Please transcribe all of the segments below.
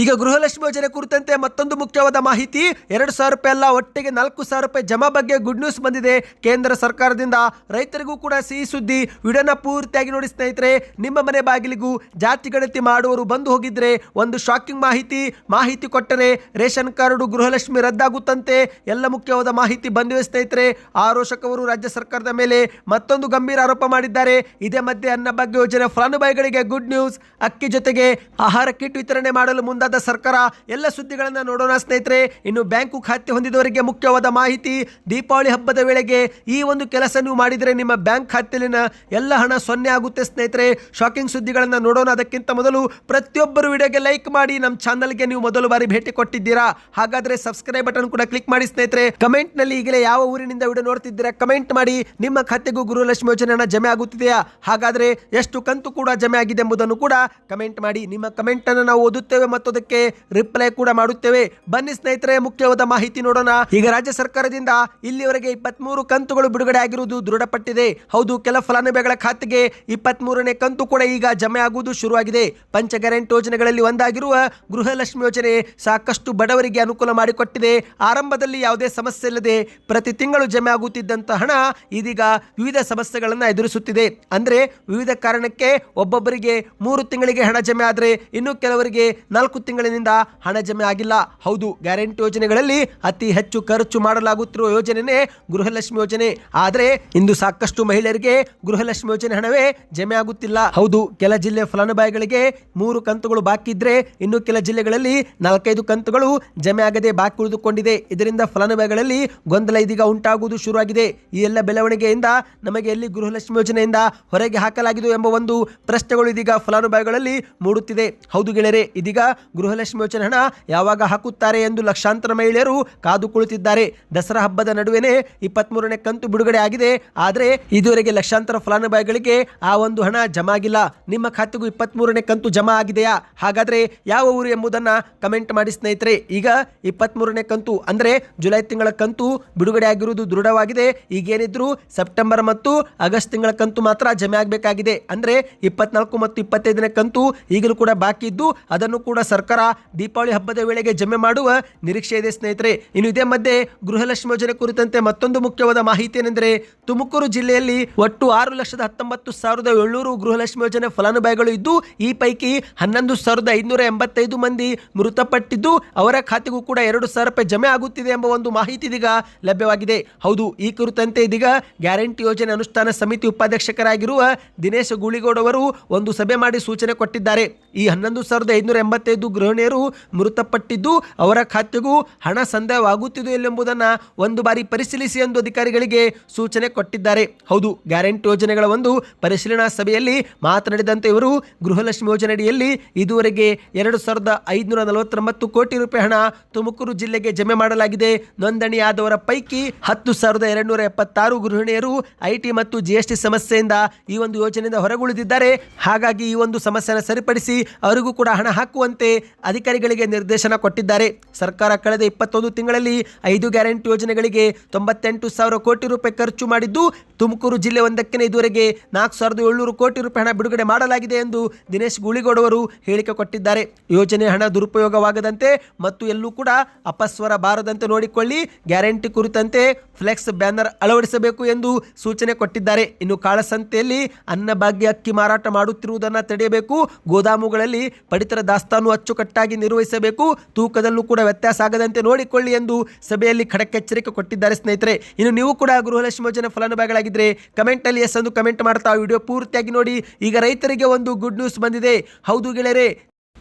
ಈಗ ಗೃಹಲಕ್ಷ್ಮಿ ಯೋಜನೆ ಕುರಿತಂತೆ ಮತ್ತೊಂದು ಮುಖ್ಯವಾದ ಮಾಹಿತಿ. ಎರಡು ಸಾವಿರ ರೂಪಾಯಿ ಅಲ್ಲ, ಒಟ್ಟಿಗೆ ನಾಲ್ಕು ಸಾವಿರ ರೂಪಾಯಿ ಜಮಾ ಬಗ್ಗೆ ಗುಡ್ ನ್ಯೂಸ್ ಬಂದಿದೆ. ಕೇಂದ್ರ ಸರ್ಕಾರದಿಂದ ರೈತರಿಗೂ ಕೂಡ ಸಿಹಿ ಸುದ್ದಿ. ವಿಡಿಯೋನ ಪೂರ್ತಿಯಾಗಿ ನೋಡಿ ಸ್ನೇಹಿತರೆ, ನಿಮ್ಮ ಮನೆ ಬಾಗಿಲಿಗೂ ಜಾತಿ ಗಣತಿ ಮಾಡುವವರು ಬಂದು ಹೋಗಿದ್ರೆ ಒಂದು ಶಾಕಿಂಗ್ ಮಾಹಿತಿ. ಮಾಹಿತಿ ಕೊಟ್ಟರೆ ರೇಷನ್ ಕಾರ್ಡು ಗೃಹಲಕ್ಷ್ಮಿ ರದ್ದಾಗುತ್ತಂತೆ. ಎಲ್ಲ ಮುಖ್ಯವಾದ ಮಾಹಿತಿ ಬಂದಿವೆ ಸ್ನೇಹಿತರೆ. ಆರೋಷಕವರು ರಾಜ್ಯ ಸರ್ಕಾರದ ಮೇಲೆ ಮತ್ತೊಂದು ಗಂಭೀರ ಆರೋಪ ಮಾಡಿದ್ದಾರೆ. ಇದೇ ಮಧ್ಯೆ ಅನ್ನ ಭಾಗ್ಯ ಯೋಜನೆ ಫಲಾನುಭವಿಗಳಿಗೆ ಗುಡ್ ನ್ಯೂಸ್ ಅಕ್ಕಿ ಜೊತೆಗೆ ಆಹಾರ ಕಿಟ್ ವಿತರಣೆ ಮಾಡಲು ಮುಂದಾದ ಸರ್ಕಾರ ಎಲ್ಲ ಸುದ್ದಿಗಳನ್ನು ನೋಡೋಣ ಸ್ನೇಹಿತರೆ. ಇನ್ನು ಬ್ಯಾಂಕು ಖಾತೆ ಹೊಂದಿದವರಿಗೆ ಮುಖ್ಯವಾದ ಮಾಹಿತಿ, ದೀಪಾವಳಿ ಹಬ್ಬದ ವೇಳೆಗೆ ಈ ಒಂದು ಕೆಲಸ ನೀವು ಮಾಡಿದರೆ ನಿಮ್ಮ ಬ್ಯಾಂಕ್ ಖಾತೆಯಲ್ಲಿನ ಎಲ್ಲ ಹಣ ಸೊನ್ನೆ ಆಗುತ್ತೆ ಸ್ನೇಹಿತರೆ. ಶಾಕಿಂಗ್ ಸುದ್ದಿಗಳನ್ನು ನೋಡೋಣ. ಅದಕ್ಕಿಂತ ಮೊದಲು ಪ್ರತಿಯೊಬ್ಬರು ವಿಡಿಯೋಗೆ ಲೈಕ್ ಮಾಡಿ ನಮ್ಮ ಚಾನಲ್ಗೆ ನೀವು ಮೊದಲು ಬಾರಿ ಭೇಟಿ ಕೊಟ್ಟಿದ್ದೀರಾ? ಹಾಗಾದರೆ ಸಬ್ಸ್ಕ್ರೈಬ್ ಬಟನ್ ಕೂಡ ಕ್ಲಿಕ್ ಮಾಡಿ ಸ್ನೇಹಿತರೆ. ಕಮೆಂಟ್ನಲ್ಲಿ ಈಗಲೇ ಯಾವ ಊರಿನಿಂದ ವಿಡಿಯೋ ನೋಡ್ತಿದ್ದೀರಾ ಕಮೆಂಟ್ ಮಾಡಿ. ನಿಮ್ಮ ಖಾತೆಗೂ ಗುರುಲಕ್ಷ್ಮಿ ಯೋಜನೆ ಹಣ ಜಮೆ ಆಗುತ್ತಿದೆಯಾ? ಹಾಗಾದ್ರೆ ಎಷ್ಟು ಕಂತು ಕೂಡ ಜಮೆ ಆಗಿದೆ ಎಂಬುದನ್ನು ಕೂಡ ಕಮೆಂಟ್ ಮಾಡಿ. ನಿಮ್ಮ ಕಮೆಂಟ್ ಅನ್ನು ನಾವು ಓದುತ್ತೇವೆ ಮತ್ತು ಅದಕ್ಕೆ ರಿಪ್ಲೈ ಕೂಡ ಮಾಡುತ್ತೇವೆ. ಬನ್ನಿ ಸ್ನೇಹಿತರೆ, ಮುಖ್ಯವಾದ ಮಾಹಿತಿ ನೋಡೋಣ. ಈಗ ರಾಜ್ಯ ಸರ್ಕಾರದಿಂದ ಇಲ್ಲಿವರೆಗೆ ಇಪ್ಪತ್ಮೂರು ಕಂತುಗಳು ಬಿಡುಗಡೆ ಆಗಿರುವುದು ದೃಢಪಟ್ಟಿದೆ. ಹೌದು, ಕೆಲ ಫಲಾನುಭವಿಗಳ ಖಾತೆಗೆ ಇಪ್ಪತ್ಮೂರನೇ ಕಂತು ಕೂಡ ಈಗ ಜಮೆ ಆಗುವುದು ಶುರುವಾಗಿದೆ. ಪಂಚ ಗ್ಯಾರಂಟಿ ಯೋಜನೆಗಳಲ್ಲಿ ಒಂದಾಗಿರುವ ಗೃಹಲಕ್ಷ್ಮಿ ಯೋಜನೆ ಸಾಕಷ್ಟು ಬಡವರಿಗೆ ಅನುಕೂಲ ಮಾಡಿಕೊಟ್ಟಿದೆ. ಆರಂಭದಲ್ಲಿ ಯಾವುದೇ ಸಮಸ್ಯೆ ಇಲ್ಲದೆ ಪ್ರತಿ ತಿಂಗಳು ಜಮೆ ಆಗುತ್ತಿದ್ದಂತ ಹಣ ಇದೀಗ ವಿವಿಧ ಸಮಸ್ಯೆಗಳನ್ನು ಎದುರಿಸುತ್ತಿದೆ. ಅಂದ್ರೆ ವಿವಿಧ ಕಾರಣಕ್ಕೆ ಒಬ್ಬೊಬ್ಬರಿಗೆ ಮೂರು ತಿಂಗಳಿಗೆ ಹಣ ಜಮೆ ಆದರೆ ಇನ್ನು ಕೆಲವರಿಗೆ ನಾಲ್ಕು ತಿಂಗಳಿನಿಂದ ಹಣ ಜಮೆ ಆಗಿಲ್ಲ. ಹೌದು, ಗ್ಯಾರಂಟಿ ಯೋಜನೆಗಳಲ್ಲಿ ಅತಿ ಹೆಚ್ಚು ಖರ್ಚು ಮಾಡಲಾಗುತ್ತಿರುವ ಯೋಜನೆನೇ ಗೃಹಲಕ್ಷ್ಮಿ ಯೋಜನೆ. ಆದರೆ ಇಂದು ಸಾಕಷ್ಟು ಮಹಿಳೆಯರಿಗೆ ಗೃಹಲಕ್ಷ್ಮಿ ಯೋಜನೆ ಹಣವೇ ಜಮೆ ಆಗುತ್ತಿಲ್ಲ. ಹೌದು, ಕೆಲ ಜಿಲ್ಲೆ ಫಲಾನುಭವಿಗಳಿಗೆ ಮೂರು ಕಂತುಗಳು ಬಾಕಿ ಇದ್ರೆ ಇನ್ನು ಕೆಲ ಜಿಲ್ಲೆಗಳಲ್ಲಿ ನಾಲ್ಕೈದು ಕಂತುಗಳು ಜಮೆ ಆಗದೆ ಬಾಕಿ ಉಳಿದುಕೊಂಡಿದೆ. ಇದರಿಂದ ಫಲಾನುಭವಿಗಳಲ್ಲಿ ಗೊಂದಲ ಇದೀಗ ಉಂಟಾಗುವುದು ಶುರುವಾಗಿದೆ. ಈ ಎಲ್ಲ ಬೆಳವಣಿಗೆಯಿಂದ ನಮಗೆ ಎಲ್ಲಿ ಗೃಹಲಕ್ಷ್ಮಿ ಯೋಜನೆಯಿಂದ ಹೊರಗೆ ಹಾಕಲಾಗಿದೆ ಎಂಬ ಒಂದು ಪ್ರಶ್ನೆಗಳು ಇದೀಗ ಫಲಾನುಭವಿಗಳಲ್ಲಿ ಮೂಡುತ್ತಿದೆ. ಹೌದು ಗೆಳೆಯರೆ, ಇದೀಗ ಗೃಹಲಕ್ಷ್ಮಿ ಯೋಜನೆ ಹಣ ಯಾವಾಗ ಹಾಕುತ್ತಾರೆ ಎಂದು ಲಕ್ಷಾಂತರ ಮಹಿಳೆಯರು ಕಾದು ಕುಳಿತಿದ್ದಾರೆ. ದಸರಾ ಹಬ್ಬದ ನಡುವೆನೇ ಇಪ್ಪತ್ಮೂರನೇ ಕಂತು ಬಿಡುಗಡೆ ಆಗಿದೆ. ಆದರೆ ಇದುವರೆಗೆ ಲಕ್ಷಾಂತರ ಫಲಾನುಭವಿಗಳಿಗೆ ಆ ಒಂದು ಹಣ ಜಮಾ ಆಗಿಲ್ಲ ನಿಮ್ಮ ಖಾತೆಗೂ ಇಪ್ಪತ್ಮೂರನೇ ಕಂತು ಜಮಾ ಆಗಿದೆಯಾ? ಹಾಗಾದ್ರೆ ಯಾವ ಊರು ಎಂಬುದನ್ನ ಕಮೆಂಟ್ ಮಾಡಿ ಸ್ನೇಹಿತರೆ. ಈಗ ಇಪ್ಪತ್ಮೂರನೇ ಕಂತು ಅಂದ್ರೆ ಜುಲೈ ತಿಂಗಳ ಕಂತು ಬಿಡುಗಡೆ ಆಗಿರುವುದು ದೃಢವಾಗಿದೆ. ಈಗೇನಿದ್ರು ಸೆಪ್ಟೆಂಬರ್ ಮತ್ತು ಆಗಸ್ಟ್ ತಿಂಗಳ ಕಂತು ಮಾತ್ರ ಜಮೆ ಆಗಬೇಕಾಗಿದೆ. ಅಂದ್ರೆ ಇಪ್ಪತ್ನಾಲ್ಕು ಮತ್ತು ಇಪ್ಪತ್ತೈದನೇ ಕಂತು ಈಗಲೂ ಕೂಡ ಬಾಕಿ ಇದ್ದು ಅದನ್ನು ಕೂಡ ಸರ್ಕಾರ ದೀಪಾವಳಿ ಹಬ್ಬದ ವೇಳೆಗೆ ಜಮೆ ಮಾಡುವ ನಿರೀಕ್ಷೆ ಇದೆ ಸ್ನೇಹಿತರೆ. ಇನ್ನು ಇದೇ ಮಧ್ಯೆ ಗೃಹಲಕ್ಷ್ಮಿ ಯೋಜನೆ ಕುರಿತಂತೆ ಮತ್ತೊಂದು ಮುಖ್ಯವಾದ ಮಾಹಿತಿ ಏನೆಂದರೆ, ತುಮಕೂರು ಜಿಲ್ಲೆಯಲ್ಲಿ ಒಟ್ಟು ಆರು ಲಕ್ಷದ ಹತ್ತೊಂಬತ್ತು ಸಾವಿರದ ಏಳ್ನೂರು ಗೃಹಲಕ್ಷ್ಮಿ ಯೋಜನೆ ಫಲಾನುಭವಿಗಳು ಇದ್ದು, ಈ ಪೈಕಿ ಹನ್ನೊಂದು ಸಾವಿರದ ಐದುನೂರ ಎಂಬತ್ತೈದು ಮಂದಿ ಮೃತಪಟ್ಟಿದ್ದು, ಅವರ ಖಾತೆಗೂ ಕೂಡ ಎರಡು ಸಾವಿರ ರೂಪಾಯಿ ಜಮೆ ಆಗುತ್ತಿದೆ ಎಂಬ ಒಂದು ಮಾಹಿತಿ ಇದೀಗ ಲಭ್ಯವಾಗಿದೆ. ಹೌದು, ಈ ಕುರಿತಂತೆ ಇದೀಗ ಗ್ಯಾರಂಟಿ ಯೋಜನೆ ಅನುಷ್ಠಾನ ಸಮಿತಿ ಉಪಾಧ್ಯಕ್ಷಕರಾಗಿರುವ ದಿನೇಶ್ ಗೂಳಿಗೌಡ ಅವರು ಒಂದು ಸಭೆ ಮಾಡಿ ಸೂಚನೆ ಕೊಟ್ಟಿದ್ದಾರೆ. ಈ ಹನ್ನೊಂದು ಸಾವಿರದ ಐದುನೂರ ಎಂಬತ್ತೈದು ಗೃಹಿಣಿಯರು ಮೃತಪಟ್ಟಿದ್ದು ಅವರ ಖಾತೆಗೂ ಹಣ ಸಂದಾಯವಾಗುತ್ತಿದೆ ಎಂಬುದನ್ನು ಒಂದು ಬಾರಿ ಪರಿಶೀಲಿಸಿ ಎಂದು ಅಧಿಕಾರಿಗಳಿಗೆ ಸೂಚನೆ ಕೊಟ್ಟಿದ್ದಾರೆ. ಹೌದು, ಗ್ಯಾರಂಟಿ ಯೋಜನೆಗಳ ಒಂದು ಪರಿಶೀಲನಾ ಸಭೆಯಲ್ಲಿ ಮಾತನಾಡಿದಂತೆ ಇವರು ಗೃಹಲಕ್ಷ್ಮಿ ಯೋಜನೆಯಡಿಯಲ್ಲಿ ಇದುವರೆಗೆ ಎರಡು ಸಾವಿರದ ಐದುನೂರ ನಲವತ್ತೊಂಬತ್ತು ಕೋಟಿ ರೂಪಾಯಿ ಹಣ ತುಮಕೂರು ಜಿಲ್ಲೆಗೆ ಜಮೆ ಮಾಡಲಾಗಿದೆ. ನೋಂದಣಿಯಾದವರ ಪೈಕಿ ಹತ್ತು ಸಾವಿರದ ಎರಡುನೂರ ಎಪ್ಪತ್ತಾರು ಗೃಹಿಣಿಯರು ಐಟಿ ಮತ್ತು ಜಿಎಸ್ಟಿ ಸಮಸ್ಯೆಯಿಂದ ಈ ಒಂದು ಯೋಜನೆಯಿಂದ ಹೊರಗುಳಿದಿದ್ದಾರೆ. ಹಾಗಾಗಿ ಈ ಒಂದು ಸಮಸ್ಯೆಯನ್ನು ಸರಿಪಡಿಸಿ ಅವರಿಗೂ ಕೂಡ ಹಣ ಹಾಕುವಂತೆ ಅಧಿಕಾರಿಗಳಿಗೆ ನಿರ್ದೇಶನ ಕೊಟ್ಟಿದ್ದಾರೆ. ಸರ್ಕಾರ ಕಳೆದ ಇಪ್ಪತ್ತೊಂದು ತಿಂಗಳಲ್ಲಿ ಐದು ಗ್ಯಾರಂಟಿ ಯೋಜನೆಗಳಿಗೆ ತೊಂಬತ್ತೆಂಟು ಸಾವಿರ ಕೋಟಿ ರೂಪಾಯಿ ಖರ್ಚು ಮಾಡಿದ್ದು, ತುಮಕೂರು ಜಿಲ್ಲೆ ಒಂದಕ್ಕೆ ಇದುವರೆಗೆ ನಾಲ್ಕು ಸಾವಿರದ ಏಳ್ನೂರು ಕೋಟಿ ರೂಪಾಯಿ ಹಣ ಬಿಡುಗಡೆ ಮಾಡಲಾಗಿದೆ ಎಂದು ದಿನೇಶ್ ಗೂಳಿಗೌಡ್ ಅವರು ಹೇಳಿಕೆ ಕೊಟ್ಟಿದ್ದಾರೆ. ಯೋಜನೆ ಹಣ ದುರುಪಯೋಗವಾಗದಂತೆ ಮತ್ತು ಎಲ್ಲೂ ಕೂಡ ಅಪಸ್ವರ ಬಾರದಂತೆ ನೋಡಿಕೊಳ್ಳಿ. ಗ್ಯಾರಂಟಿ ಕುರಿತಂತೆ ಫ್ಲೆಕ್ಸ್ ಬ್ಯಾನರ್ ಅಳವಡಿಸಬೇಕು ಎಂದು ಸೂಚನೆ ಕೊಟ್ಟಿದ್ದಾರೆ. ಇನ್ನು ಕಾಳಸಂತೆಯಲ್ಲಿ ಅನ್ನಭಾಗ್ಯ ಅಕ್ಕಿ ಮಾರಾಟ ಮಾಡುತ್ತಿರುವುದನ್ನು ತಡೆಯಬೇಕು. ಗೋದಾಮುಗಳಲ್ಲಿ ಪಡಿತರ ದಾಸ್ತಾನು ಅಚ್ಚುಕಟ್ಟಾಗಿ ನಿರ್ವಹಿಸಬೇಕು. ತೂಕದಲ್ಲೂ ಕೂಡ ವ್ಯತ್ಯಾಸ ಆಗದಂತೆ ನೋಡಿಕೊಳ್ಳಿ ಎಂದು ಸಭೆಯಲ್ಲಿ ಖಡಕ್ ಎಚ್ಚರಿಕೆ ಕೊಟ್ಟಿದ್ದಾರೆ ಸ್ನೇಹಿತರೆ. ಇನ್ನು ನೀವು ಕೂಡ ಗೃಹಲಕ್ಷ್ಮಿ ಯೋಜನೆ ಫಲಾನುಭವಿಗಳಾಗಿದ್ದರೆ ಕಮೆಂಟಲ್ಲಿ ಎಸ್ ಎಂದು ಕಮೆಂಟ್ ಮಾಡ್ತಾ ವಿಡಿಯೋ ಪೂರ್ತಿಯಾಗಿ ನೋಡಿ. ಈಗ ರೈತರಿಗೆ ಒಂದು ಗುಡ್ ನ್ಯೂಸ್ ಬಂದಿದೆ. ಹೌದು ಗೆಳೆಯರೆ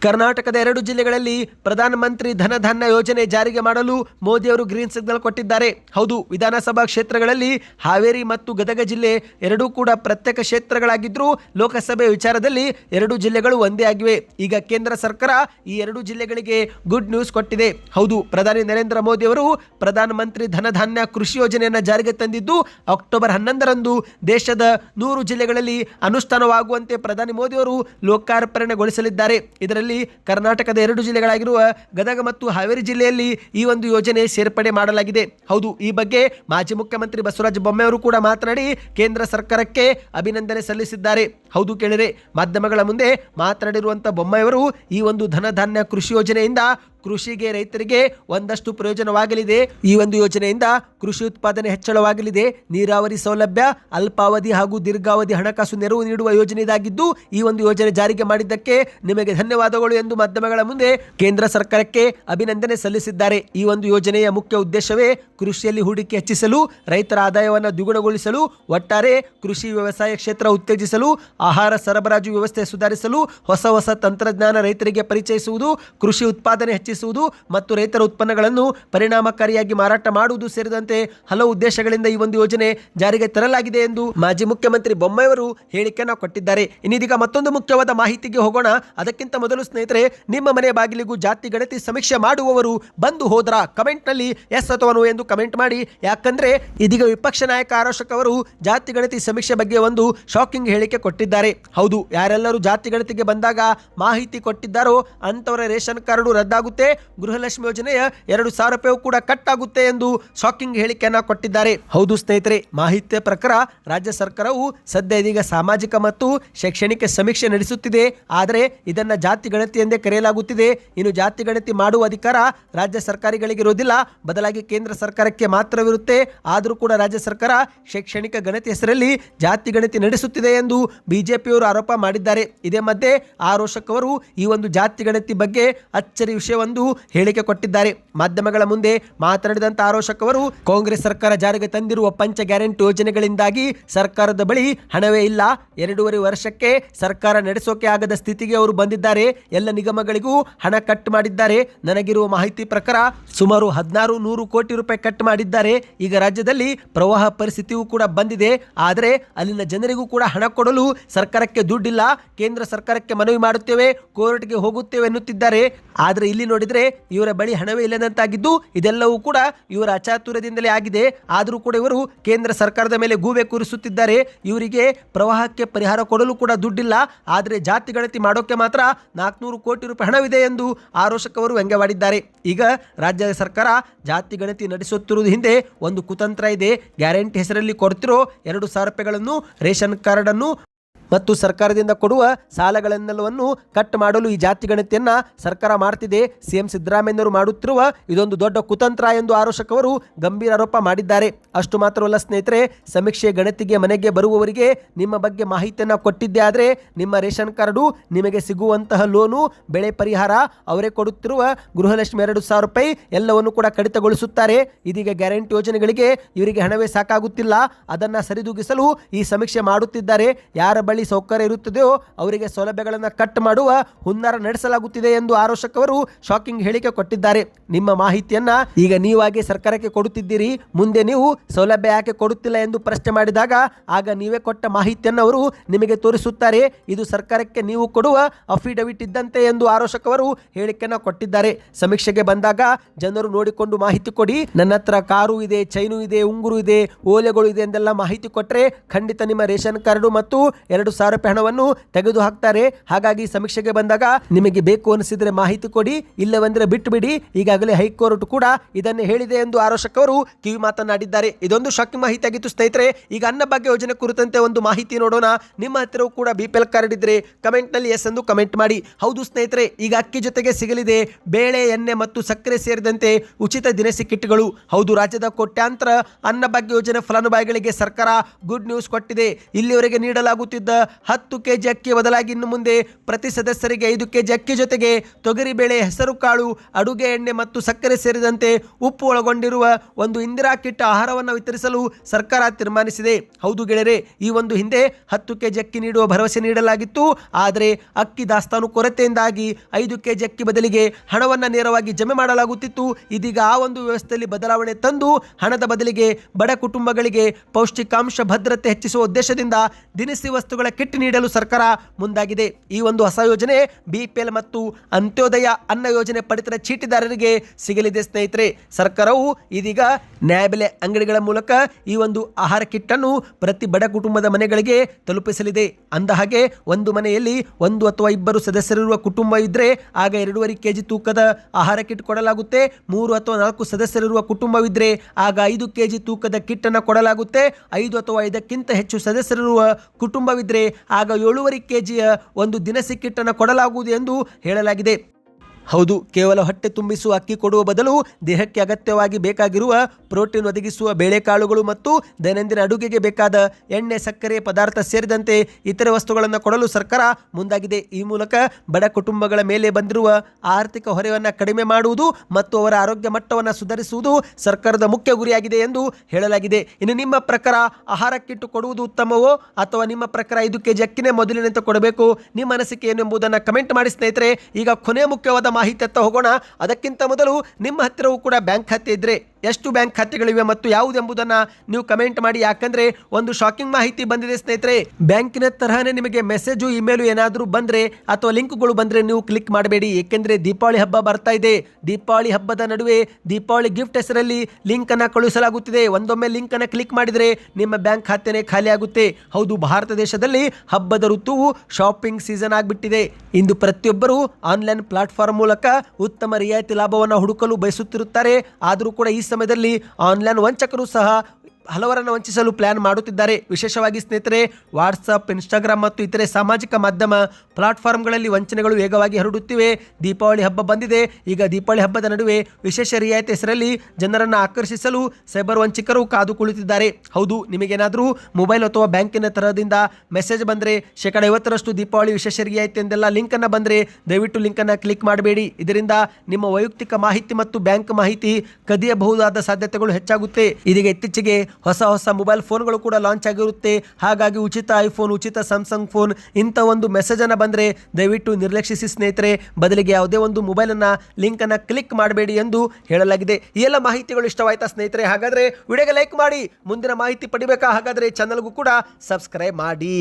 ಕರ್ನಾಟಕದ ಎರಡು ಜಿಲ್ಲೆಗಳಲ್ಲಿ ಪ್ರಧಾನಮಂತ್ರಿ ಧನಧಾನ್ಯ ಯೋಜನೆ ಜಾರಿಗೆ ಮಾಡಲು ಮೋದಿಯವರು ಗ್ರೀನ್ ಸಿಗ್ನಲ್ ಕೊಟ್ಟಿದ್ದಾರೆ. ಹೌದು, ವಿಧಾನಸಭಾ ಕ್ಷೇತ್ರಗಳಲ್ಲಿ ಹಾವೇರಿ ಮತ್ತು ಗದಗ ಜಿಲ್ಲೆ ಎರಡೂ ಕೂಡ ಪ್ರತ್ಯೇಕ ಕ್ಷೇತ್ರಗಳಾಗಿದ್ದರೂ ಲೋಕಸಭೆ ವಿಚಾರದಲ್ಲಿ ಎರಡು ಜಿಲ್ಲೆಗಳು ಒಂದೇ ಆಗಿವೆ. ಈಗ ಕೇಂದ್ರ ಸರ್ಕಾರ ಈ ಎರಡು ಜಿಲ್ಲೆಗಳಿಗೆ ಗುಡ್ ನ್ಯೂಸ್ ಕೊಟ್ಟಿದೆ. ಹೌದು, ಪ್ರಧಾನಿ ನರೇಂದ್ರ ಮೋದಿ ಅವರು ಪ್ರಧಾನಮಂತ್ರಿ ಧನಧಾನ್ಯ ಕೃಷಿ ಯೋಜನೆಯನ್ನು ಜಾರಿಗೆ ತಂದಿದ್ದು ಅಕ್ಟೋಬರ್ ಹನ್ನೊಂದರಂದು ದೇಶದ ನೂರು ಜಿಲ್ಲೆಗಳಲ್ಲಿ ಅನುಷ್ಠಾನವಾಗುವಂತೆ ಪ್ರಧಾನಿ ಮೋದಿಯವರು ಲೋಕಾರ್ಪಣೆಗೊಳಿಸಲಿದ್ದಾರೆ. ಇದರಲ್ಲಿ ಕರ್ನಾಟಕದ ಎರಡು ಜಿಲ್ಲೆಗಳಾಗಿರುವ ಗದಗ ಮತ್ತು ಹಾವೇರಿ ಜಿಲ್ಲೆಯಲ್ಲಿ ಈ ಒಂದು ಯೋಜನೆ ಸೇರ್ಪಡೆ ಮಾಡಲಾಗಿದೆ. ಹೌದು, ಈ ಬಗ್ಗೆ ಮಾಜಿ ಮುಖ್ಯಮಂತ್ರಿ ಬಸವರಾಜ ಬೊಮ್ಮೆಯವರು ಕೂಡ ಮಾತನಾಡಿ ಕೇಂದ್ರ ಸರ್ಕಾರಕ್ಕೆ ಅಭಿನಂದನೆ ಸಲ್ಲಿಸಿದ್ದಾರೆ. ಹೌದು ಕೇಳಿರಿ, ಮಾಧ್ಯಮಗಳ ಮುಂದೆ ಮಾತನಾಡಿರುವಂಥ ಬೊಮ್ಮಾಯಿಯವರು ಈ ಒಂದು ಧನಧಾನ್ಯ ಕೃಷಿ ಯೋಜನೆಯಿಂದ ಕೃಷಿಗೆ ರೈತರಿಗೆ ಒಂದಷ್ಟು ಪ್ರಯೋಜನವಾಗಲಿದೆ. ಈ ಒಂದು ಯೋಜನೆಯಿಂದ ಕೃಷಿ ಉತ್ಪಾದನೆ ಹೆಚ್ಚಳವಾಗಲಿದೆ. ನೀರಾವರಿ ಸೌಲಭ್ಯ, ಅಲ್ಪಾವಧಿ ಹಾಗೂ ದೀರ್ಘಾವಧಿ ಹಣಕಾಸು ನೆರವು ನೀಡುವ ಯೋಜನೆ ಇದಾಗಿದ್ದು, ಈ ಒಂದು ಯೋಜನೆ ಜಾರಿಗೆ ಮಾಡಿದ್ದಕ್ಕೆ ನಿಮಗೆ ಧನ್ಯವಾದಗಳು ಎಂದು ಮಾಧ್ಯಮಗಳ ಮುಂದೆ ಕೇಂದ್ರ ಸರ್ಕಾರಕ್ಕೆ ಅಭಿನಂದನೆ ಸಲ್ಲಿಸಿದ್ದಾರೆ. ಈ ಒಂದು ಯೋಜನೆಯ ಮುಖ್ಯ ಉದ್ದೇಶವೇ ಕೃಷಿಯಲ್ಲಿ ಹೂಡಿಕೆ ಹೆಚ್ಚಿಸಲು, ರೈತರ ಆದಾಯವನ್ನು ದ್ವಿಗುಣಗೊಳಿಸಲು, ಒಟ್ಟಾರೆ ಕೃಷಿ ವ್ಯವಸಾಯ ಕ್ಷೇತ್ರ ಉತ್ತೇಜಿಸಲು ಆಹಾರ ಸರಬರಾಜು ವ್ಯವಸ್ಥೆ ಸುಧಾರಿಸಲು ಹೊಸ ಹೊಸ ತಂತ್ರಜ್ಞಾನ ರೈತರಿಗೆ ಪರಿಚಯಿಸುವುದು, ಕೃಷಿ ಉತ್ಪಾದನೆ ಹೆಚ್ಚಿಸುವುದು ಮತ್ತು ರೈತರ ಉತ್ಪನ್ನಗಳನ್ನು ಪರಿಣಾಮಕಾರಿಯಾಗಿ ಮಾರಾಟ ಮಾಡುವುದು ಸೇರಿದಂತೆ ಹಲವು ಉದ್ದೇಶಗಳಿಂದ ಈ ಒಂದು ಯೋಜನೆ ಜಾರಿಗೆ ತರಲಾಗಿದೆ ಎಂದು ಮಾಜಿ ಮುಖ್ಯಮಂತ್ರಿ ಬೊಮ್ಮಾಯಿಯವರು ಹೇಳಿಕೆಯನ್ನು ಕೊಟ್ಟಿದ್ದಾರೆ. ಇನ್ನಿದೀಗ ಮತ್ತೊಂದು ಮುಖ್ಯವಾದ ಮಾಹಿತಿಗೆ ಹೋಗೋಣ. ಅದಕ್ಕಿಂತ ಮೊದಲು ಸ್ನೇಹಿತರೆ, ನಿಮ್ಮ ಮನೆ ಬಾಗಿಲಿಗೂ ಜಾತಿ ಗಣತಿ ಸಮೀಕ್ಷೆ ಮಾಡುವವರು ಬಂದು ಹೋದ್ರ ಕಮೆಂಟ್ನಲ್ಲಿ ಎಸ್ ಅಥವಾ ನೋ ಎಂದು ಕಮೆಂಟ್ ಮಾಡಿ. ಯಾಕಂದ್ರೆ ಇದೀಗ ವಿಪಕ್ಷ ನಾಯಕ ಆರೋಶಕ್ ಅವರು ಜಾತಿ ಗಣತಿ ಸಮೀಕ್ಷೆ ಬಗ್ಗೆ ಒಂದು ಶಾಕಿಂಗ್ ಹೇಳಿಕೆ ಕೊಟ್ಟಿದ್ದಾರೆ. ಹೌದು, ಯಾರೆಲ್ಲರೂ ಜಾತಿ ಗಣತಿಗೆ ಬಂದಾಗ ಮಾಹಿತಿ ಕೊಟ್ಟಿದ್ದಾರೋ ಅಂತವರ ರೇಷನ್ ಕಾರ್ಡು ರದ್ದಾಗುತ್ತೆ. ಗೃಹಲಕ್ಷ್ಮಿ ಯೋಜನೆಯ ಎರಡು ಸಾವಿರ ರೂಪಾಯಿ ಕೂಡ ಕಟ್ ಆಗುತ್ತೆ ಎಂದು ಶಾಕಿಂಗ್ ಹೇಳಿಕೆಯನ್ನ ಕೊಟ್ಟಿದ್ದಾರೆ. ಹೌದು ಸ್ನೇಹಿತರೆ, ಮಾಹಿತಿಯ ಪ್ರಕಾರ ರಾಜ್ಯ ಸರ್ಕಾರವು ಸದ್ಯ ಇದೀಗ ಸಾಮಾಜಿಕ ಮತ್ತು ಶೈಕ್ಷಣಿಕ ಸಮೀಕ್ಷೆ ನಡೆಸುತ್ತಿದೆ. ಆದರೆ ಇದನ್ನ ಜಾತಿ ಗಣತಿ ಎಂದೇ ಕರೆಯಲಾಗುತ್ತಿದೆ. ಇನ್ನು ಜಾತಿ ಗಣತಿ ಮಾಡುವ ಅಧಿಕಾರ ರಾಜ್ಯ ಸರ್ಕಾರಿಗಳಿಗೆ ಇರುವುದಿಲ್ಲ. ಬದಲಾಗಿ ಕೇಂದ್ರ ಸರ್ಕಾರಕ್ಕೆ ಮಾತ್ರವಿರುತ್ತೆ. ಆದರೂ ಕೂಡ ರಾಜ್ಯ ಸರ್ಕಾರ ಶೈಕ್ಷಣಿಕ ಗಣತಿ ಹೆಸರಲ್ಲಿ ಜಾತಿ ಗಣತಿ ನಡೆಸುತ್ತಿದೆ ಎಂದು ಬಿಜೆಪಿಯವರು ಆರೋಪ ಮಾಡಿದ್ದಾರೆ. ಇದೇ ಮಧ್ಯೆ ಆರೋಷಕ್ ಅವರು ಈ ಒಂದು ಜಾತಿ ಗಣತಿ ಬಗ್ಗೆ ಅಚ್ಚರಿ ವಿಷಯವೊಂದು ಹೇಳಿಕೆ ಕೊಟ್ಟಿದ್ದಾರೆ. ಮಾಧ್ಯಮಗಳ ಮುಂದೆ ಮಾತನಾಡಿದಂತ ಆರೋಷಕ್ ಅವರು ಕಾಂಗ್ರೆಸ್ ಸರ್ಕಾರ ಜಾರಿಗೆ ತಂದಿರುವ ಪಂಚ ಗ್ಯಾರಂಟಿ ಯೋಜನೆಗಳಿಂದಾಗಿ ಸರ್ಕಾರದ ಬಳಿ ಹಣವೇ ಇಲ್ಲ. ಎರಡೂವರೆ ವರ್ಷಕ್ಕೆ ಸರ್ಕಾರ ನಡೆಸೋಕೆ ಆಗದ ಸ್ಥಿತಿಗೆ ಅವರು ಬಂದಿದ್ದಾರೆ. ಎಲ್ಲ ನಿಗಮಗಳಿಗೂ ಹಣ ಕಟ್ ಮಾಡಿದ್ದಾರೆ. ನನಗಿರುವ ಮಾಹಿತಿ ಪ್ರಕಾರ ಸುಮಾರು ಹದಿನಾರು ನೂರು ಕೋಟಿ ರೂಪಾಯಿ ಕಟ್ ಮಾಡಿದ್ದಾರೆ. ಈಗ ರಾಜ್ಯದಲ್ಲಿ ಪ್ರವಾಹ ಪರಿಸ್ಥಿತಿಯೂ ಕೂಡ ಬಂದಿದೆ. ಆದರೆ ಅಲ್ಲಿನ ಜನರಿಗೂ ಕೂಡ ಹಣ ಕೊಡಲು ಸರ್ಕಾರಕ್ಕೆ ದುಡ್ಡಿಲ್ಲ, ಕೇಂದ್ರ ಸರ್ಕಾರಕ್ಕೆ ಮನವಿ ಮಾಡುತ್ತೇವೆ, ಕೋರ್ಟ್ಗೆ ಹೋಗುತ್ತೇವೆ ಎನ್ನುತ್ತಿದ್ದಾರೆ. ಆದರೆ ಇಲ್ಲಿ ನೋಡಿದರೆ ಇವರ ಬಳಿ ಹಣವೇ ಇಲ್ಲದಂತಾಗಿದ್ದು, ಇದೆಲ್ಲವೂ ಕೂಡ ಇವರ ಅಚಾತುರ್ಯದಿಂದಲೇ ಆಗಿದೆ. ಆದರೂ ಕೂಡ ಇವರು ಕೇಂದ್ರ ಸರ್ಕಾರದ ಮೇಲೆ ಗೂಬೆ ಕೂರಿಸುತ್ತಿದ್ದಾರೆ. ಇವರಿಗೆ ಪ್ರವಾಹಕ್ಕೆ ಪರಿಹಾರ ಕೊಡಲು ಕೂಡ ದುಡ್ಡಿಲ್ಲ. ಆದರೆ ಜಾತಿ ಗಣತಿ ಮಾಡೋಕೆ ಮಾತ್ರ ನಾಲ್ಕುನೂರು ಕೋಟಿ ರೂಪಾಯಿ ಹಣವಿದೆ ಎಂದು ಆರೋಷಕವರು ವ್ಯಂಗ್ಯವಾಡಿದ್ದಾರೆ. ಈಗ ರಾಜ್ಯ ಸರ್ಕಾರ ಜಾತಿ ಗಣತಿ ನಡೆಸುತ್ತಿರುವುದು ಹಿಂದೆ ಒಂದು ಕುತಂತ್ರ ಇದೆ. ಗ್ಯಾರಂಟಿ ಹೆಸರಲ್ಲಿ ಕೊಡ್ತಿರೋ ಎರಡು ಸಾವಿರ ರೂಪಾಯಿಗಳನ್ನು ರೇಷನ್ ಕಾರ್ಡ್ ಅನ್ನು ಮತ್ತು ಸರ್ಕಾರದಿಂದ ಕೊಡುವ ಸಾಲಗಳನ್ನೆಲ್ಲವನ್ನು ಕಟ್ ಮಾಡಲು ಈ ಜಾತಿ ಗಣತಿಯನ್ನ ಸರ್ಕಾರ ಮಾಡ್ತಿದೆ. ಸಿಎಂ ಸಿದ್ದರಾಮಯ್ಯನವರು ಮಾಡುತ್ತಿರುವ ಇದೊಂದು ದೊಡ್ಡ ಕುತಂತ್ರ ಎಂದು ಆರೋಷಕ್ ಗಂಭೀರ ಆರೋಪ ಮಾಡಿದ್ದಾರೆ. ಅಷ್ಟು ಮಾತ್ರವಲ್ಲ ಸ್ನೇಹಿತರೆ ಸಮೀಕ್ಷೆ ಗಣತಿಗೆ ಮನೆಗೆ ಬರುವವರಿಗೆ ನಿಮ್ಮ ಬಗ್ಗೆ ಮಾಹಿತಿಯನ್ನು ಕೊಟ್ಟಿದ್ದೆ ಆದರೆ ನಿಮ್ಮ ರೇಷನ್ ಕಾರ್ಡು ನಿಮಗೆ ಸಿಗುವಂತಹ ಲೋನು, ಬೆಳೆ ಪರಿಹಾರ, ಅವರೇ ಕೊಡುತ್ತಿರುವ ಗೃಹಲಕ್ಷ್ಮಿ ಎರಡು ಸಾವಿರ ರೂಪಾಯಿ ಎಲ್ಲವನ್ನು ಕೂಡ ಕಡಿತಗೊಳಿಸುತ್ತಾರೆ. ಇದೀಗ ಗ್ಯಾರಂಟಿ ಯೋಜನೆಗಳಿಗೆ ಇವರಿಗೆ ಹಣವೇ ಸಾಕಾಗುತ್ತಿಲ್ಲ. ಅದನ್ನ ಸರಿದೂಗಿಸಲು ಈ ಸಮೀಕ್ಷೆ ಮಾಡುತ್ತಿದ್ದಾರೆ. ಯಾರ ಬಳಿ ಸೌಕರ್ಯ ಇರುತ್ತದೆಯೋ ಅವರಿಗೆ ಸೌಲಭ್ಯಗಳನ್ನು ಕಟ್ ಮಾಡುವ ಹುನ್ನಾರ ನಡೆಸಲಾಗುತ್ತಿದೆ ಎಂದು ಆರೋಷಕ್ ಅವರು ಶಾಕಿಂಗ್ ಹೇಳಿಕೆ ಕೊಟ್ಟಿದ್ದಾರೆ. ನಿಮ್ಮ ಮಾಹಿತಿಯನ್ನ ಈಗ ನೀವಾಗಿ ಸರ್ಕಾರಕ್ಕೆ ಕೊಡುತ್ತಿದ್ದೀರಿ. ಮುಂದೆ ನೀವು ಸೌಲಭ್ಯ ಯಾಕೆ ಕೊಡುತ್ತಿಲ್ಲ ಎಂದು ಪ್ರಶ್ನೆ ಮಾಡಿದಾಗ ಆಗ ನೀವೇ ಕೊಟ್ಟ ಮಾಹಿತಿಯನ್ನು ಅವರು ನಿಮಗೆ ತೋರಿಸುತ್ತಾರೆ. ಇದು ಸರ್ಕಾರಕ್ಕೆ ನೀವು ಕೊಡುವ ಅಫಿಡವಿಟ್ ಇದ್ದಂತೆ ಎಂದು ಆರೋಷಕ್ ಅವರು ಹೇಳಿಕೆಯನ್ನು ಕೊಟ್ಟಿದ್ದಾರೆ. ಸಮೀಕ್ಷೆಗೆ ಬಂದಾಗ ಜನರು ನೋಡಿಕೊಂಡು ಮಾಹಿತಿ ಕೊಡಿ. ನನ್ನ ಹತ್ರ ಕಾರು ಇದೆ, ಚೈನು ಇದೆ, ಉಂಗುರು ಇದೆ, ಓಲೆಗಳು ಇದೆ ಎಂದೆಲ್ಲ ಮಾಹಿತಿ ಕೊಟ್ಟರೆ ಖಂಡಿತ ನಿಮ್ಮ ರೇಷನ್ ಕಾರ್ಡು ಮತ್ತು ಎರಡು ಸಾವಿರ ರೂಪಾಯಿ ಹಣವನ್ನು ತೆಗೆದು ಹಾಕ್ತಾರೆ ಹಾಗಾಗಿ ಸಮೀಕ್ಷೆಗೆ ಬಂದಾಗ ನಿಮಗೆ ಬೇಕು ಅನಿಸಿದ್ರೆ ಮಾಹಿತಿ ಕೊಡಿ, ಇಲ್ಲವೆಂದರೆ ಬಿಟ್ಟು ಬಿಡಿ ಈಗಾಗಲೇ ಹೈಕೋರ್ಟ್ ಕೂಡ ಇದನ್ನೇ ಹೇಳಿದೆ ಎಂದು ಆರೋಷಕ್ ಅವರು ಕಿವಿ ಮಾತನಾಡಿದ್ದಾರೆ. ಇದೊಂದು ಶಾಕಿಂಗ್ ಮಾಹಿತಿ ಆಗಿತ್ತು ಸ್ನೇಹಿತರೆ. ಈಗ ಅನ್ನಭಾಗ್ಯ ಯೋಜನೆ ಕುರಿತಂತೆ ಒಂದು ಮಾಹಿತಿ ನೋಡೋಣ. ನಿಮ್ಮ ಹತ್ತಿರವೂ ಕೂಡ ಬಿ ಪಿ ಎಲ್ ಕಾರ್ಡ್ ಇದ್ರೆ ಕಮೆಂಟ್ನಲ್ಲಿ ಎಸ್ ಎಂದು ಕಮೆಂಟ್ ಮಾಡಿ. ಹೌದು ಸ್ನೇಹಿತರೆ, ಈಗ ಅಕ್ಕಿ ಜೊತೆಗೆ ಸಿಗಲಿದೆ. ಬೇಳೆ, ಎಣ್ಣೆ ಮತ್ತು ಸಕ್ಕರೆ ಸೇರಿದಂತೆ ಉಚಿತ ದಿನಸಿ ಕಿಟ್ಗಳು. ಹೌದು, ರಾಜ್ಯದ ಕೋಟ್ಯಾಂತರ ಅನ್ನಭಾಗ್ಯ ಯೋಜನೆ ಫಲಾನುಭವಿಗಳಿಗೆ ಸರ್ಕಾರ ಗುಡ್ ನ್ಯೂಸ್ ಕೊಟ್ಟಿದೆ. ಇಲ್ಲಿವರೆಗೆ ನೀಡಲಾಗುತ್ತಿದ್ದ ಹತ್ತು ಕೆಜಿ ಅಕ್ಕಿ ಬದಲಾಗಿ ಇನ್ನು ಮುಂದೆ ಪ್ರತಿ ಸದಸ್ಯರಿಗೆ ಐದು ಕೆಜಿ ಅಕ್ಕಿ ಜೊತೆಗೆ ತೊಗರಿಬೇಳೆ ಹೆಸರು ಕಾಳು, ಅಡುಗೆ ಎಣ್ಣೆ ಮತ್ತು ಸಕ್ಕರೆ ಸೇರಿದಂತೆ ಉಪ್ಪು ಒಳಗೊಂಡಿರುವ ಒಂದು ಇಂದಿರಾ ಕಿಟ್ ಆಹಾರವನ್ನು ವಿತರಿಸಲು ಸರ್ಕಾರ ತೀರ್ಮಾನಿಸಿದೆ. ಹೌದು ಗೆಳೆಯರೆ, ಈ ಒಂದು ಹಿಂದೆ ಹತ್ತು ಕೆಜಿ ಅಕ್ಕಿ ನೀಡುವ ಭರವಸೆ ನೀಡಲಾಗಿತ್ತು. ಆದರೆ ಅಕ್ಕಿ ದಾಸ್ತಾನು ಕೊರತೆಯಿಂದಾಗಿ ಐದು ಕೆಜಿ ಅಕ್ಕಿ ಬದಲಿಗೆ ಹಣವನ್ನು ನೇರವಾಗಿ ಜಮೆ ಮಾಡಲಾಗುತ್ತಿತ್ತು. ಇದೀಗ ಆ ಒಂದು ವ್ಯವಸ್ಥೆಯಲ್ಲಿ ಬದಲಾವಣೆ ತಂದು ಹಣದ ಬದಲಿಗೆ ಬಡ ಕುಟುಂಬಗಳಿಗೆ ಪೌಷ್ಟಿಕಾಂಶ ಭದ್ರತೆ ಹೆಚ್ಚಿಸುವ ಉದ್ದೇಶದಿಂದ ದಿನಸಿ ವಸ್ತುಗಳ ಕಿಟ್ ನೀಡಲು ಸರ್ಕಾರ ಮುಂದಾಗಿದೆ. ಈ ಒಂದು ಹೊಸ ಯೋಜನೆ ಬಿಪಿಎಲ್ ಮತ್ತು ಅಂತ್ಯೋದಯ ಅನ್ನ ಯೋಜನೆ ಪಡಿತರ ಚೀಟಿದಾರರಿಗೆ ಸಿಗಲಿದೆ ಸ್ನೇಹಿತರೆ. ಸರ್ಕಾರವು ಇದೀಗ ನ್ಯಾಯಬೆಲೆ ಅಂಗಡಿಗಳ ಮೂಲಕ ಈ ಒಂದು ಆಹಾರ ಕಿಟ್ ಅನ್ನು ಪ್ರತಿ ಬಡ ಕುಟುಂಬದ ಮನೆಗಳಿಗೆ ತಲುಪಿಸಲಿದೆ. ಅಂದ ಹಾಗೆ ಒಂದು ಮನೆಯಲ್ಲಿ ಒಂದು ಅಥವಾ ಇಬ್ಬರು ಸದಸ್ಯರಿರುವ ಕುಟುಂಬ ಇದ್ದರೆ ಆಗ ಎರಡೂವರೆ ಕೆಜಿ ತೂಕದ ಆಹಾರ ಕಿಟ್ ಕೊಡಲಾಗುತ್ತೆ. ಮೂರು ಅಥವಾ ನಾಲ್ಕು ಸದಸ್ಯರಿರುವ ಕುಟುಂಬವಿದ್ರೆ ಆಗ ಐದು ಕೆಜಿ ತೂಕದ ಕಿಟ್ ಅನ್ನು ಕೊಡಲಾಗುತ್ತೆ. ಐದು ಅಥವಾ ಐದಕ್ಕಿಂತ ಹೆಚ್ಚು ಸದಸ್ಯರಿರುವ ಕುಟುಂಬವಿದ್ದರೆ ಇದ್ರೆ ಆಗ ಏಳುವರೆ ಕೆಜಿಯ ಒಂದು ದಿನಸಿ ಕಿಟ್ಟನ್ನು ಕೊಡಲಾಗುವುದು ಎಂದು ಹೇಳಲಾಗಿದೆ. ಹೌದು, ಕೇವಲ ಹೊಟ್ಟೆ ತುಂಬಿಸುವ ಅಕ್ಕಿ ಕೊಡುವ ಬದಲು ದೇಹಕ್ಕೆ ಅಗತ್ಯವಾಗಿ ಬೇಕಾಗಿರುವ ಪ್ರೋಟೀನ್ ಒದಗಿಸುವ ಬೇಳೆಕಾಳುಗಳು ಮತ್ತು ದೈನಂದಿನ ಅಡುಗೆಗೆ ಬೇಕಾದ ಎಣ್ಣೆ, ಸಕ್ಕರೆ ಪದಾರ್ಥ ಸೇರಿದಂತೆ ಇತರೆ ವಸ್ತುಗಳನ್ನು ಕೊಡಲು ಸರ್ಕಾರ ಮುಂದಾಗಿದೆ. ಈ ಮೂಲಕ ಬಡ ಕುಟುಂಬಗಳ ಮೇಲೆ ಬಂದಿರುವ ಆರ್ಥಿಕ ಹೊರೆಯನ್ನು ಕಡಿಮೆ ಮಾಡುವುದು ಮತ್ತು ಅವರ ಆರೋಗ್ಯ ಮಟ್ಟವನ್ನು ಸುಧಾರಿಸುವುದು ಸರ್ಕಾರದ ಮುಖ್ಯ ಗುರಿಯಾಗಿದೆ ಎಂದು ಹೇಳಲಾಗಿದೆ. ಇನ್ನು ನಿಮ್ಮ ಪ್ರಕಾರ ಆಹಾರಕ್ಕಿಟ್ಟು ಕೊಡುವುದು ಉತ್ತಮವೋ ಅಥವಾ ನಿಮ್ಮ ಪ್ರಕಾರ ಐದು ಕೆಜಿ ಅಕ್ಕಿನೇ ಮೊದಲಿನಂತೆ ಕೊಡಬೇಕು? ನಿಮ್ಮ ಅನಿಸಿಕೆ ಏನು ಎಂಬುದನ್ನು ಕಮೆಂಟ್ ಮಾಡಿ ಸ್ನೇಹಿತರೆ. ಈಗ ಕೊನೆಯ ಮುಖ್ಯವಾದ ಮಾಹಿತಿ ಹೋಗೋಣ. ಅದಕ್ಕಿಂತ ಮೊದಲು ನಿಮ್ಮ ಹತ್ತಿರವೂ ಕೂಡ ಬ್ಯಾಂಕ್ ಖಾತೆ ಇದ್ದರೆ ಎಷ್ಟು ಬ್ಯಾಂಕ್ ಖಾತೆಗಳಿವೆ ಮತ್ತು ಯಾವುದೆಂಬುದನ್ನು ನೀವು ಕಮೆಂಟ್ ಮಾಡಿ. ಯಾಕಂದ್ರೆ ಒಂದು ಶಾಕಿಂಗ್ ಮಾಹಿತಿ ಬಂದಿದೆ ಸ್ನೇಹಿತರೆ. ಬ್ಯಾಂಕಿನ ತರಹನೇ ನಿಮಗೆ ಮೆಸೇಜು, ಇಮೇಲು ಏನಾದರೂ ಬಂದರೆ ಅಥವಾ ಲಿಂಕ್ಗಳು ಬಂದರೆ ನೀವು ಕ್ಲಿಕ್ ಮಾಡಬೇಡಿ. ಏಕೆಂದರೆ ದೀಪಾವಳಿ ಹಬ್ಬ ಬರ್ತಾ ಇದೆ. ದೀಪಾವಳಿ ಹಬ್ಬದ ನಡುವೆ ದೀಪಾವಳಿ ಗಿಫ್ಟ್ ಹೆಸರಲ್ಲಿ ಲಿಂಕ್ ಅನ್ನ ಕಳುಹಿಸಲಾಗುತ್ತಿದೆ. ಒಂದೊಮ್ಮೆ ಲಿಂಕ್ ಅನ್ನ ಕ್ಲಿಕ್ ಮಾಡಿದರೆ ನಿಮ್ಮ ಬ್ಯಾಂಕ್ ಖಾತೆನೇ ಖಾಲಿ ಆಗುತ್ತೆ. ಹೌದು, ಭಾರತ ದೇಶದಲ್ಲಿ ಹಬ್ಬದ ಋತುವು ಶಾಪಿಂಗ್ ಸೀಸನ್ ಆಗಿಬಿಟ್ಟಿದೆ. ಇಂದು ಪ್ರತಿಯೊಬ್ಬರು ಆನ್ಲೈನ್ ಪ್ಲಾಟ್ಫಾರ್ಮ್ ಮೂಲಕ ಉತ್ತಮ ರಿಯಾಯಿತಿ ಲಾಭವನ್ನು ಹುಡುಕಲು ಬಯಸುತ್ತಿರುತ್ತಾರೆ. ಆದರೂ ಕೂಡ ಈ ಸಮಯದಲ್ಲಿ ಆನ್ಲೈನ್ ವಂಚಕರು ಸಹ ಹಲವರನ್ನು ವಂಚಿಸಲು ಪ್ಲಾನ್ ಮಾಡುತ್ತಿದ್ದಾರೆ. ವಿಶೇಷವಾಗಿ ಸ್ನೇಹಿತರೆ ವಾಟ್ಸಪ್ ಇನ್ಸ್ಟಾಗ್ರಾಮ್ ಮತ್ತು ಇತರೆ ಸಾಮಾಜಿಕ ಮಾಧ್ಯಮ ಪ್ಲಾಟ್ಫಾರ್ಮ್ಗಳಲ್ಲಿ ವಂಚನೆಗಳು ವೇಗವಾಗಿ ಹರಡುತ್ತಿವೆ. ದೀಪಾವಳಿ ಹಬ್ಬ ಬಂದಿದೆ. ಈಗ ದೀಪಾವಳಿ ಹಬ್ಬದ ನಡುವೆ ವಿಶೇಷ ರಿಯಾಯಿತಿ ಹೆಸರಲ್ಲಿ ಜನರನ್ನು ಆಕರ್ಷಿಸಲು ಸೈಬರ್ ವಂಚಕರು ಕಾದು ಕುಳಿತಿದ್ದಾರೆ. ಹೌದು, ನಿಮಗೇನಾದರೂ ಮೊಬೈಲ್ ಅಥವಾ ಬ್ಯಾಂಕಿನ ತರಹದಿಂದ ಮೆಸೇಜ್ ಬಂದರೆ ಶೇಕಡ ಐವತ್ತರಷ್ಟು ದೀಪಾವಳಿ ವಿಶೇಷ ರಿಯಾಯಿತಿ ಎಂದೆಲ್ಲ ಲಿಂಕನ್ನು ಬಂದರೆ ದಯವಿಟ್ಟು ಲಿಂಕನ್ನು ಕ್ಲಿಕ್ ಮಾಡಬೇಡಿ. ಇದರಿಂದ ನಿಮ್ಮ ವೈಯಕ್ತಿಕ ಮಾಹಿತಿ ಮತ್ತು ಬ್ಯಾಂಕ್ ಮಾಹಿತಿ ಕದಿಯಬಹುದಾದ ಸಾಧ್ಯತೆಗಳು ಹೆಚ್ಚಾಗುತ್ತೆ. ಇದೀಗ ಇತ್ತೀಚೆಗೆ ಹೊಸ ಹೊಸ ಮೊಬೈಲ್ ಫೋನ್ಗಳು ಕೂಡ ಲಾಂಚ್ ಆಗಿರುತ್ತೆ. ಹಾಗಾಗಿ ಉಚಿತ ಐಫೋನ್ ಉಚಿತ ಸ್ಯಾಮ್ಸಂಗ್ ಫೋನ್ ಇಂಥ ಒಂದು ಮೆಸೇಜನ್ನು ಬಂದರೆ ದಯವಿಟ್ಟು ನಿರ್ಲಕ್ಷಿಸಿ ಸ್ನೇಹಿತರೆ, ಬದಲಿಗೆ ಯಾವುದೇ ಒಂದು ಮೊಬೈಲನ್ನು ಲಿಂಕನ್ನು ಕ್ಲಿಕ್ ಮಾಡಬೇಡಿ ಎಂದು ಹೇಳಲಾಗಿದೆ. ಈ ಎಲ್ಲ ಮಾಹಿತಿಗಳು ಇಷ್ಟವಾಯ್ತಾ ಸ್ನೇಹಿತರೆ? ಹಾಗಾದರೆ ವಿಡಿಯೋಗೆ ಲೈಕ್ ಮಾಡಿ, ಮುಂದಿನ ಮಾಹಿತಿ ಪಡಿಬೇಕಾ? ಹಾಗಾದರೆ ಚಾನಲ್ಗೂ ಕೂಡ ಸಬ್ಸ್ಕ್ರೈಬ್ ಮಾಡಿ.